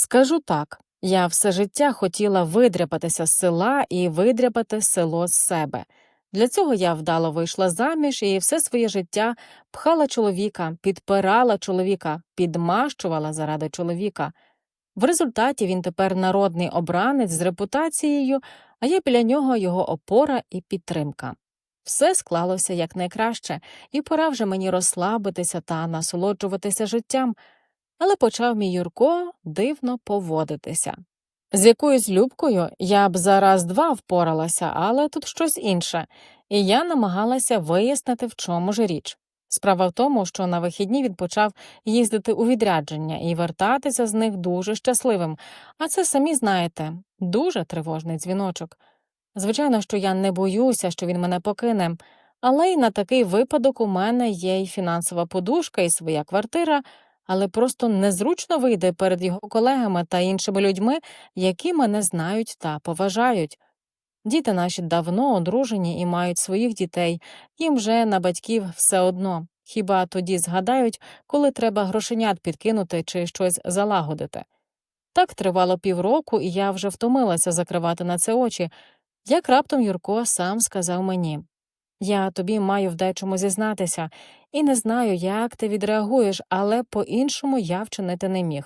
Скажу так, я все життя хотіла видряпатися з села і видряпати село з себе. Для цього я вдало вийшла заміж і все своє життя пхала чоловіка, підпирала чоловіка, підмащувала заради чоловіка. В результаті він тепер народний обранець з репутацією, а я біля нього його опора і підтримка. Все склалося якнайкраще, і пора вже мені розслабитися та насолоджуватися життям, але почав мій Юрко дивно поводитися. З якоюсь любкою я б за раз-два впоралася, але тут щось інше, і я намагалася вияснити, в чому ж річ. Справа в тому, що на вихідні він почав їздити у відрядження і вертатися з них дуже щасливим, а це самі знаєте, дуже тривожний дзвіночок. Звичайно, що я не боюся, що він мене покине, але й на такий випадок у мене є й фінансова подушка, і своя квартира, але просто незручно вийде перед його колегами та іншими людьми, які мене знають та поважають. Діти наші давно одружені і мають своїх дітей, їм вже на батьків все одно. Хіба тоді згадають, коли треба грошенят підкинути чи щось залагодити. Так тривало півроку, і я вже втомилася закривати на це очі, як раптом Юрко сам сказав мені Я тобі маю в дечому зізнатися, і не знаю, як ти відреагуєш, але по іншому я вчинити не міг.